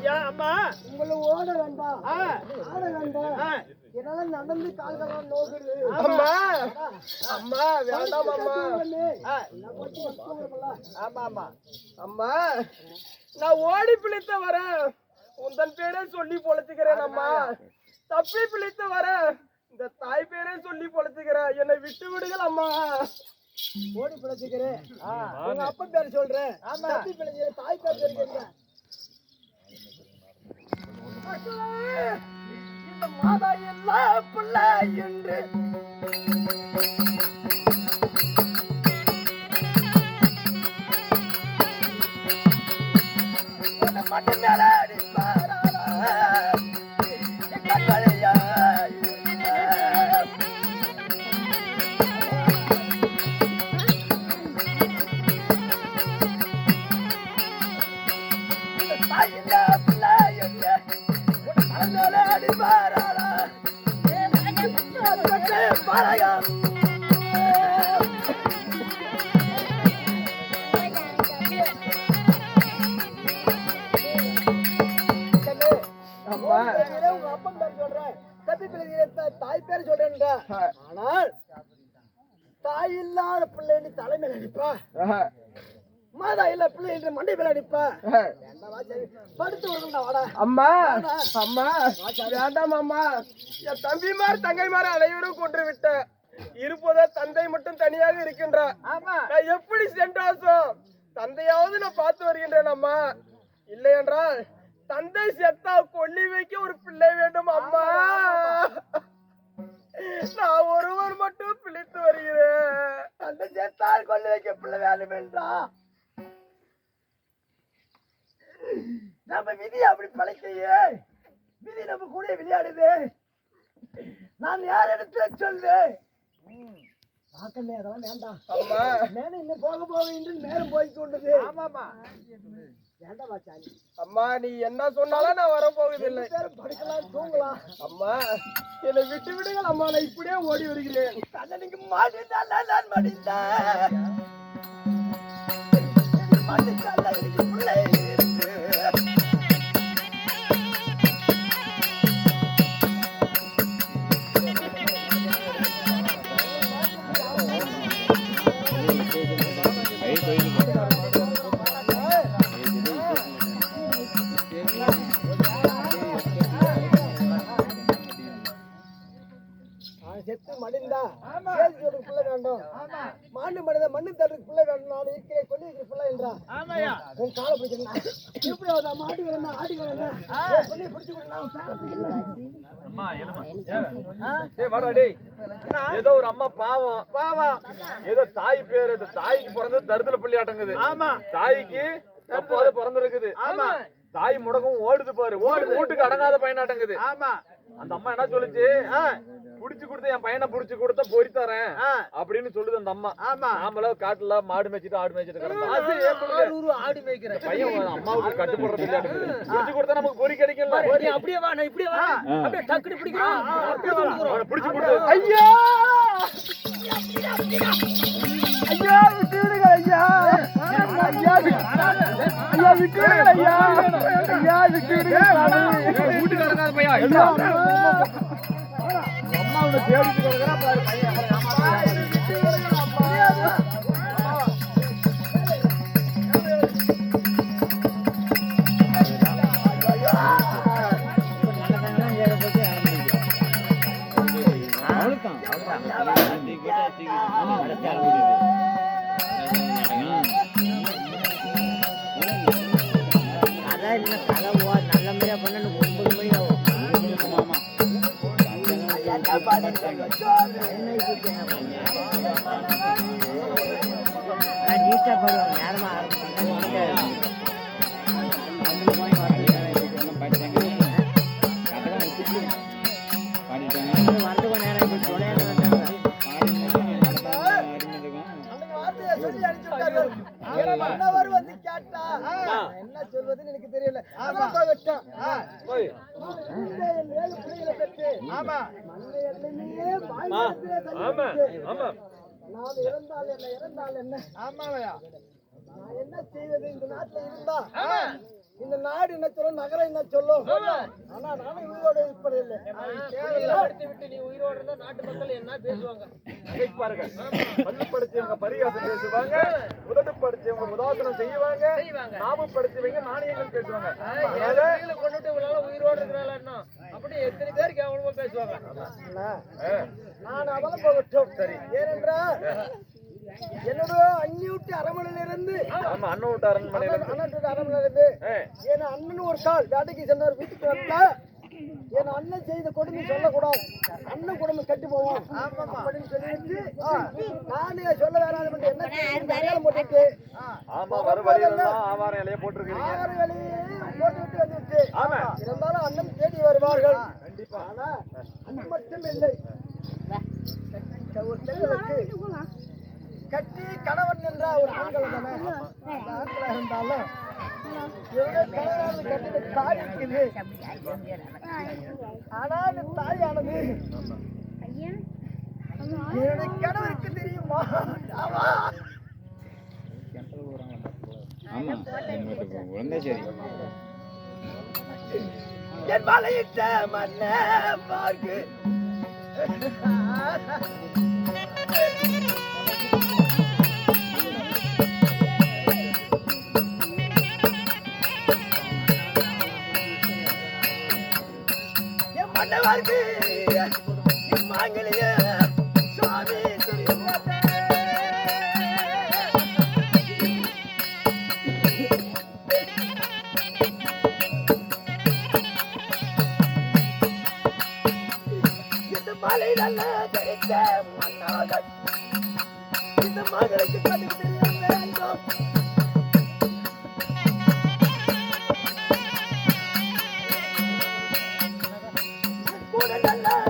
ஐயா அம்மா. உங்களை ஓட வேண்டாம் ஆட வேண்டாம். என்னால நடந்து கால்கள்லாம் நோக்குது அம்மா. அம்மா வேண்டாம் அம்மா. ஆமா ஆமா. அம்மா நான் ஓடி பிழைத்த வரேன் உந்தன் பேரே சொல்லி பொழைச்சுக்கிறேன் அம்மா. தப்பி பிழைத்த வரேன் இந்த தாய் பேரே சொல்லி பொழைச்சுக்கிறேன் என்னை விட்டு விடுங்கள் அம்மா. ஓடி பிழைச்சிக்கிறேன். உங்க அப்பா பேர் சொல்றேன். தாய் பேர் சொல்றீங்க இந்த மாதா எல்லா பிள்ளை என்று. தலைமையில் அடிப்பா மாதா இல்ல பிள்ளை என்று மண்டை மேல அடிப்பா படுத்து விடுங்கடா வாடா. அம்மா அம்மா வேண்டாம் அம்மா. என் தம்பிமார் தங்கைமார் அனைவரும் கொன்று விட்ட இருப்பதோ தந்தை மட்டும் தனியாக இருக்கின்றார் ஆமா. நான் எப்படி சென்றாசம் தந்தையாவது நான் பார்த்து வருகின்றேன் அம்மா. இல்லை என்றால் தந்தை செத்தா கொல்லி வைக்க ஒரு பிள்ளை வேண்டும் அம்மா. நான் ஒருவர் மட்டும் பிழைத்து வருகிறேன். தந்தை சேர்த்தால் கொண்டு வைக்க பிள்ளை வேலை வேண்டாம் நம்ம விதி அப்படி பழைக்கையே விதி நம்ம கூட விளையாடுது. நான் யார் இடத்துல சொல்வேன்? பார்க்கல அதெல்லாம் வேண்டாம். நேரம் இன்னும் போக போக என்று நேரம் போய் கொண்டது. ஆமாமா அம்மா நீ என்ன சொன்னாலும் நான் வர போவதில்லை நேரம் படுக்கலாம் தூங்கலாம். அம்மா என்னை விட்டு விடுங்கள் அம்மா நான் இப்படியே ஓடி வருகிறேன். கண்ணனுக்கு மாட்டிட்டால நான் மடிந்தேன் மாட்டிட்டால பிள்ளை. நான் இருக்கிற கொண்டு இருக்கிற பிள்ளை என்றா ஆமாயா? உன் காலை பிடிக்கிறேன் எப்படி அவன் மாடி வரணும் ஆடி வரணும் கொண்டு பிடிச்சு கொடுக்கலாம் ஏய் வாடா டேய். ஏதோ ஒரு அம்மா பாவம். பாவம். ஏதோ தாய் பேரு இந்த தாய்க்கு பிறந்தது தருதல பள்ளி ஆட்டங்குது. ஆமா. தாய்க்கு தப்பாவது பிறந்திருக்குது. ஆமா. தாய் முடக்கும் ஓடுது பாரு. ஓடு வீட்டுக்கு அடங்காத பையனாட்டங்குது. ஆமா. அந்த அம்மா என்ன சொல்லுச்சு? ஆ, புடிச்சு கொடுத்து என் பையனை புடிச்சு கொடுத்தா பொறி தரேன் அப்படின்னு சொல்லுது அந்த அம்மா. ஆமா. நாமள காட்டுல மாடு மேய்ச்சிட்டு ஆடு மேய்ச்சிட்டு கிடந்தோம். ஆடி மேய்க்கிறேன் பையன் அம்மாவுக்கு கட்டுப்படுறது புடிச்சு கொடுத்தா நமக்கு பொறி கிடைக்கும்ல? அப்படியே வா நான் இப்படியே வா. அப்படியே டக்குனு பிடிக்கிறோம். புடிச்சு கொடு ஐயா! ஐயா விட்டு விடுங்க ஐயா. ஐயா விட்டு- ஐயா விட்டு விடுங்க ஐயா ஐயா. விட்டு விடுங்க சாமி. வீட்டுக்கு அம்மா. அவனை தேடிட்டு கிடக்குறான் பாரு பையன் விட்டு நீட்டா போடுவாங்க. நேரமா வந்து தள்ளி ஆமா விட்டு, ஆமா. நான் இறந்தால் என்ன இறந்தால் என்ன? ஆமாவையா. நான் என்ன செய்வது? இந்த நாட்டுல இருந்தா? இந்த நாடு என்ன சொல்லும் நகரம் என்ன சொல்லும்? ஆனா நானும் உயிரோடு இருப்பதில்லை தேவையில்லாம விட்டு நீ உயிரோடு இருந்தா நாட்டு மக்கள் என்ன பேசுவாங்க? பாருங்க பள்ளி படிச்சவங்க பரிகாசம் பேசுவாங்க உதட்டு படிச்சவங்க உதாசனம் செய்வாங்க நாம படிச்சவங்க நாணயங்கள் பேசுவாங்க. கொண்டுட்டு இவளால உயிரோடு இருக்கிறாள் அப்படி எத்தனை பேர் கேவலமா பேசுவாங்க? நான் அதெல்லாம் போகட்டும். சரி. ஏனென்றால் என்னோட அந்நியூட்டி அரமனையிலிருந்து ஆமா அண்ணன் விட்டு அரண்மனையில அரமனையிலிருந்து ஆ, என் அண்ணன் ஒரு கால் வேட்டைக்கு சென்றவர் வீட்டுக்கு வந்தா என் அண்ணன் செய்த கொடுமை சொல்லக்கூடாது. அண்ணன் கொடுமை கட்டி போவோம் அப்படின்னு சொல்லிட்டு நானே சொல்ல வேணாம் என்ன போட்டுட்டு. ஆமா வர வழியெல்லாம் ஆவாரம் இலைய போட்டிருக்கீங்க வந்துட்டு. ஆமா. இருந்தாலும் அண்ணன் தேடி வருவார்கள். கண்டிப்பா. ஆனா அது மட்டும் இல்லை. ஒரு கணவன் என்ற ஒரு ஆண்கள் தானே? அந்த ஆண்களா இருந்தாலும் தாய் இருக்குது தாயானது என்னுடைய கணவருக்கு தெரியுமா? ஆமா. என் மலையிட்ட மன்ன பார்க்கு என் மன்னவார்க்கு கூட நல்ல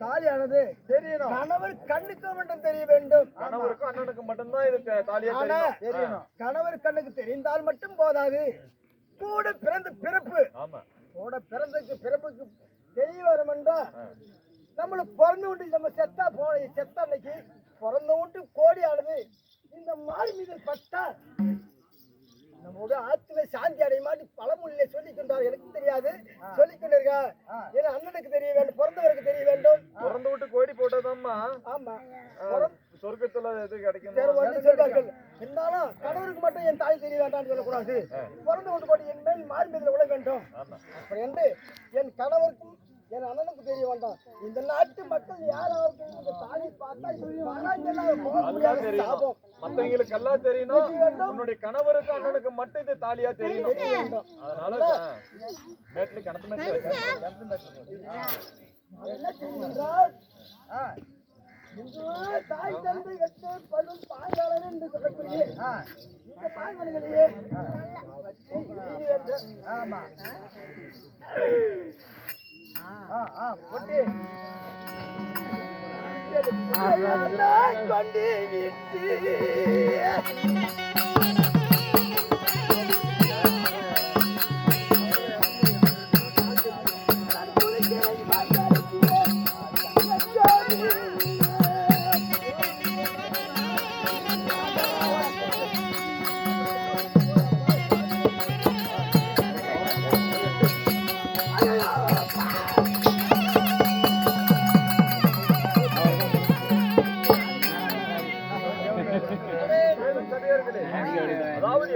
தாலியானது தெரியணும். கணவர் கண்ணுக்கு மட்டும் தெரிய வேண்டும். கணவருக்கும் அண்ணனுக்கும் மட்டும்தான் இது தாலியா தெரியணும். கணவர் கண்ணுக்கு தெரிந்தால் மட்டும் போதாது. கூட பிறந்த பிறப்பு. ஆமா. கூட பிறந்ததுக்கு பிறப்புக்கு தெரிய வரும் என்றால் நம்மளுக்கு பிறந்து விட்டு நம்ம செத்தா போன செத்த அன்னைக்கு பிறந்த விட்டு கோடி ஆனது இந்த மாறி மீது பட்டா நம்மோட ஆத்துல சாந்தி அடைய மாட்டி பழமொழியில சொல்லிக் கொண்டார் எனக்கு தெரியாது. சொல்லிக் கொண்டிருக்கா என் அண்ணனுக்கு தெரிய வேண்டும் பிறந்தவருக்கு தெரிய வேண்டும். பிறந்து விட்டு கோடி போட்டதாம்மா. ஆமா. சொர்க்கத்துல எது கிடைக்கும்? சொல்வார்கள். இருந்தாலும் கணவருக்கு மட்டும் என் தாய் தெரிய வேண்டாம்னு சொல்லக்கூடாது. பிறந்த விட்டு கோடி என் மேல் மாறி மீது விழ வேண்டும். அப்படி என்று என் கணவருக்கும் என் அண்ணனுக்கு தெரிய வேண்டாம் இந்த நாட்டு மக்கள் யாராவது இந்த தாலி பார்த்தா சாபம். மத்தவங்களுக்கு எல்லாம் தெரியணும் உன்னுடைய கணவருக்கு அண்ணனுக்கு மட்டும் இது தாலியா தெரியணும் அதனால மேட்ல என்றால் இன்று தாய் தந்தை என்று சொல்லக்கூடிய இந்த ஆமா. கொண்டு விட்டு.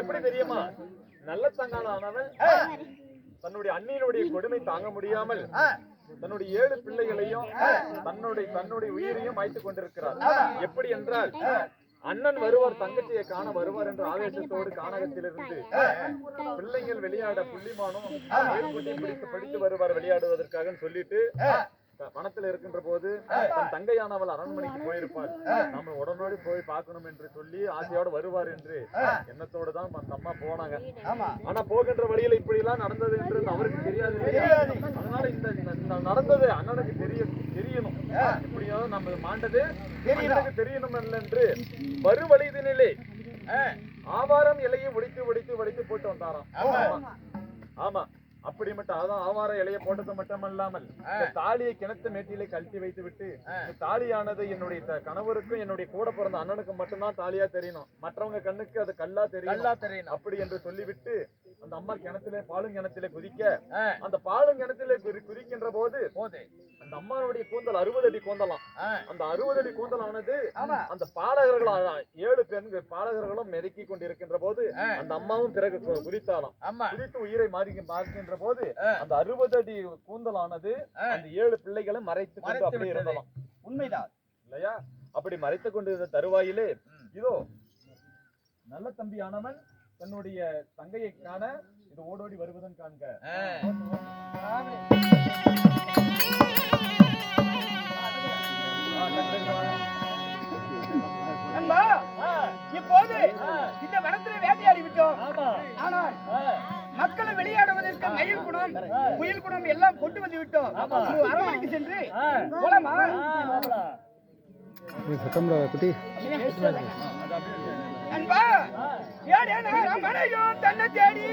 எப்படி தெரியுமா? நல்ல தங்கானவன் தன்னுடைய அண்ணியினுடைய கொடுமை தாங்க முடியாமல் தன்னுடைய ஏழு பிள்ளைகளையும் தன்னுடைய தன்னுடைய உயிரையும் மாய்த்துக் கொண்டிருக்கிறார். எப்படி என்றால் அண்ணன் வருவார் தங்கச்சியை காண வருவார் என்ற ஆவேசத்தோடு கானகத்திலிருந்து பிள்ளைங்கள் விளையாட புள்ளிமானும் பிடித்து படித்து வருவார் விளையாடுவதற்காக சொல்லிட்டு வனத்துல இருக்கின்ற போது தன் தங்கையானவள் அரண்மனைக்கு போயிருப்பாள். நம்ம உடனடி போய் பார்க்கணும் என்று சொல்லி ஆசையோட வருவார் என்று எண்ணத்தோடு தான் அந்த அம்மா போனாங்க. ஆனா போகின்ற வழியில இப்படி எல்லாம் நடந்தது என்று அவருக்கு தெரியாது. அதனால இந்த நடந்தது அண்ணனுக்கு தெரிய தெரியணும். எப்படியாவது நம்ம மாண்டது அண்ணனுக்கு தெரியணும் என்று மறுவழிதினிலே ஆவாரம் இலையை ஒடித்து ஒடித்து ஒடித்து போட்டு வந்தாராம். ஆமா. அப்படி மட்டும் அதான் ஆவார இலையை போட்டது மட்டுமல்லாமல் தாலியை கிணத்து மேட்டிலே கழட்டி வைத்து விட்டு தாலியானது என்னுடைய கணவருக்கும் என்னுடைய கூட பிறந்த அண்ணனுக்கும் மட்டும்தான் தாலியா தெரியணும். மற்றவங்க கண்ணுக்கு அது கல்லா தெரியும் அப்படி என்று சொல்லிவிட்டு அந்த அம்மா கிணத்திலே பாலும் கிணத்திலே குதிக்க அந்த பாலும் கிணத்திலே குதி- குதிக்கின்ற போது போதே. அந்த அம்மாவுடைய கூந்தல் அறுபது அடி கூந்தலாம். அந்த அறுபது அடி கூந்தலானது ஆமா. அந்த பாடகர்கள் ஏழு பெண்கள் பாடகர்களும் மெதுக்கி கொண்டிருக்கின்ற போது அந்த அம்மாவும் பிறகு கு- குதித்தாளாம். ஆமா. குதித்து உயிரை மாறி மாறுகின்ற போது அந்த அறுபது அடி கூந்தலானது அந்த ஏழு பிள்ளைகளை மறைத்து கொண்டு மறைத்து அப்படி. இருந்தலாம் உண்மைதான். இல்லையா? அப்படி மறைத்துக் கொண்டிருந்த தருவாயிலே இதோ நல்ல தம்பியானவன் தன்னுடைய தங்கையை காண இது ஓடோடி வருவதன் காண்க. நண்பா இப்போது இந்த வனத்திலே வேட்டையாடி விட்டோம். ஆனால் மக்களை வெளியாடுவதற்கு மயில் குணம் புயல் குணம் எல்லாம் கொண்டு வந்து விட்டோம். அரண்மனைக்கு சென்று போலாமா? நண்பா ஏடே நான் மனையும் தன்னை தேடி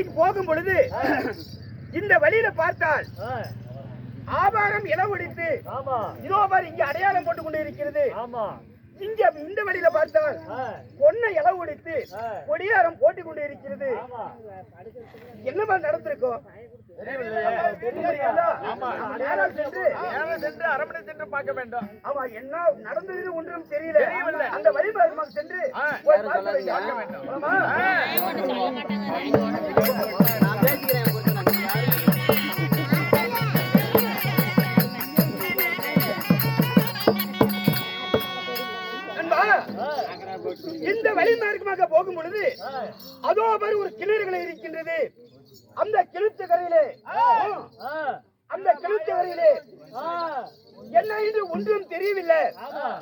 அரண்மனைக்கு போகும் பொழுது இந்த வழியில பார்த்தால் ஆபாரம் இளவடித்து இதோ பாரு இங்க அடையாளம் போட்டு கொண்டு இருக்கிறது இங்க இந்த வழியில பார்த்தால் பொண்ணை இளவடித்து கொடியாரம் போட்டு கொண்டு இருக்கிறது என்னமா நடந்திருக்கும்? சென்று நேரம் சென்று அரண்மனை சென்று பார்க்க வேண்டும். ஆமா என்ன நடந்தது ஒன்றும் தெரியல. அந்த வழிபாடு சென்று போய் பார்க்க வேண்டும். இந்த வழி மார்க்கமாக போகும் பொழுது அதோ பாரு ஒரு கிணறுகளை இருக்கின்றது. அந்த கிணத்து கரையிலே. அந்த கிணத்து கரையிலே. என்ன என்று ஒன்றும் தெரியவில்லை.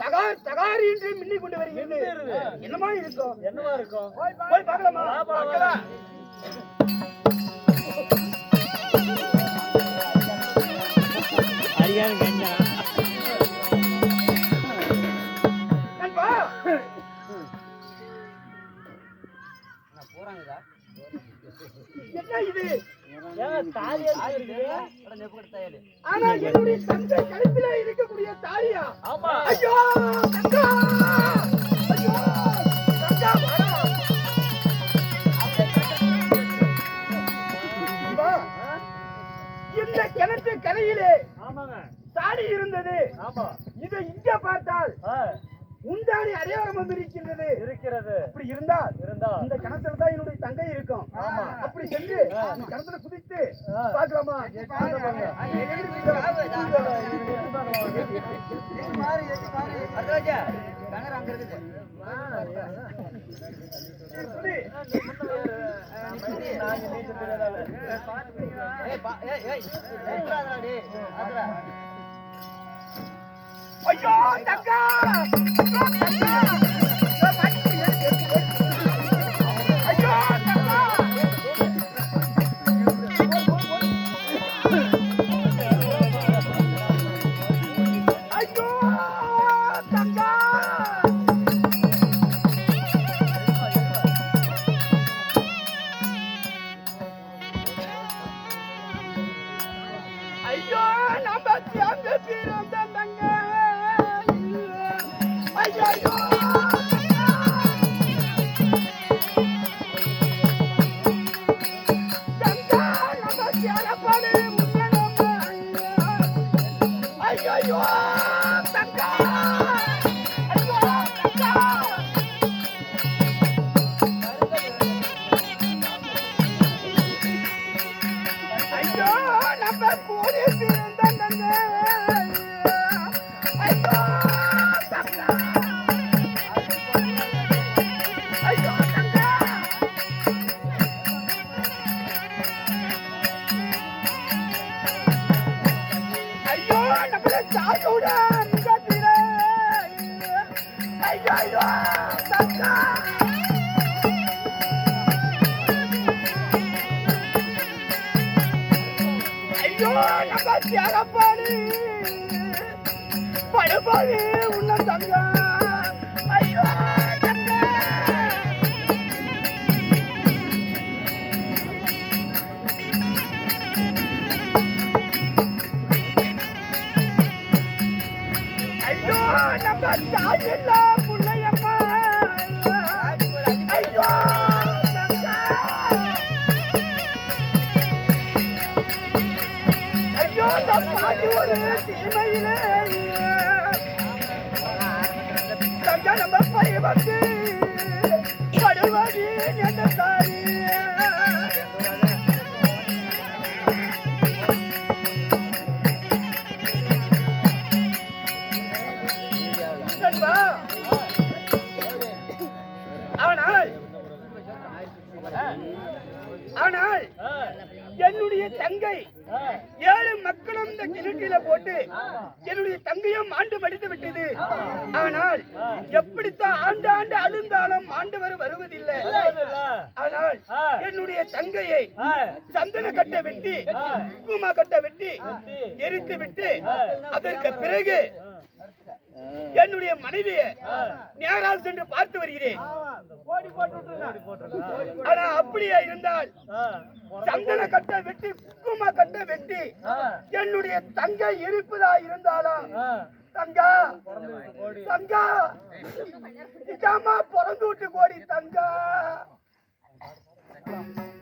தகார் தகார் என்று மின்னிக் கொண்டு வருகிறது. என்னமா இருக்கும்? என்னவா இருக்கும்? போய் பார்க்கலாமா? பார்க்கலாம் நண்பா. என்ன இது? ஆனா என்னுடைய தந்தை கழுத்துல இருக்கக்கூடிய தாலியா? ஆமா. ஐயோ தங்கா! ஐயோ தங்கா இந்த கிணத்து கரையிலே ஆமாங்க. தாடி இருந்தது. ஆமா. இதை இங்க பார்த்தால் உண்டாடி அடையாளம் வந்து இருக்கின்றது இருக்கிறது அப்படி இருந்தால் இருந்தா இந்த கிணத்துல தான் என்னுடைய தங்கை இருக்கும் அப்படி சென்று இந்த கிணத்துல குதித்து பார்க்கலாமா தங்கா ஐயோ தங்கா ஐயோ நம்ம தியாகப்பாடு படுபாடு உன்ன ஐயோ ஐயோ நம்ம நம்ம பை வந்து படுவாடி என்ன தாய் என்னுடைய தங்கையை சந்தன கட்ட வெட்டி குங்கும கட்ட வெட்டி எரித்து விட்டு அதற்கு பிறகு என்னுடைய மனைவியை நேராக சென்று பார்த்து வருகிறேன். ஆனா அப்படியே இருந்தால் சந்தன கட்ட வெட்டி குங்கும கட்ட வெட்டி என்னுடைய தங்கை இருப்பதா இருந்தாலும் தங்கா தங்கா பிறந்து விட்டு கோடி தங்கா. தங்கா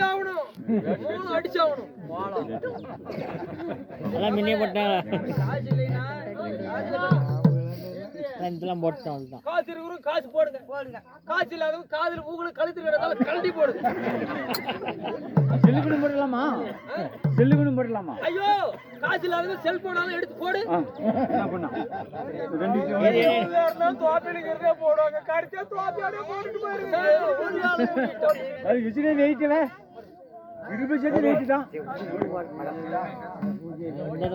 மூணு அடிச்சாகணும். மின்னிய போட்டாங்க காசு இல்லைன்னா காசு இல்லைன்னா. இதெல்லாம் போட்டோம் அவ்வளோதான் காசு இருக்கிறவங்க காசு போடுங்க. போடுங்க காசு இல்லாதவங்க காதுல பூக்குல கழுத்து கிடந்தாலும் கழட்டி போடுங்க. செல்லுக்குன்னு போடலாமா? செல்லுக்குன்னு போடலாமா? ஐயோ காசு இல்லாதவங்க செல்போனாலும் எடுத்து போடு. என்ன பண்ணா? ரெண்டு தோப்பிலுங்கிறதே போடுவாங்க கடிச்சா தோப்பியாலே போட்டுட்டு போயிருங்க அது விசிறே வெயிட்டுல. இருபது செட்டு வெயிட்டு தான் இந்த